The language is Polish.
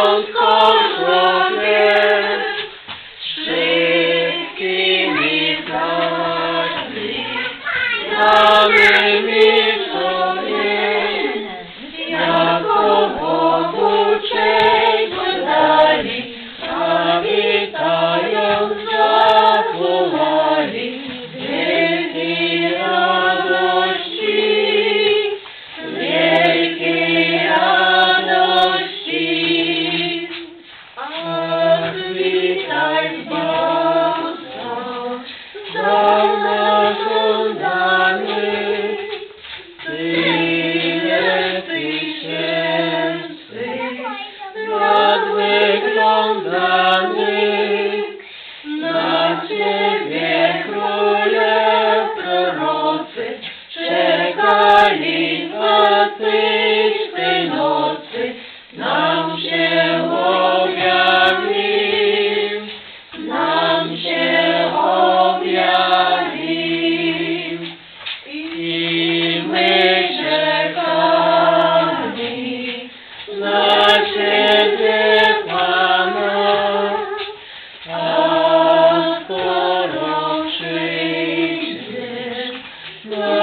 Polsko człowiek. Wyglądany na Yeah.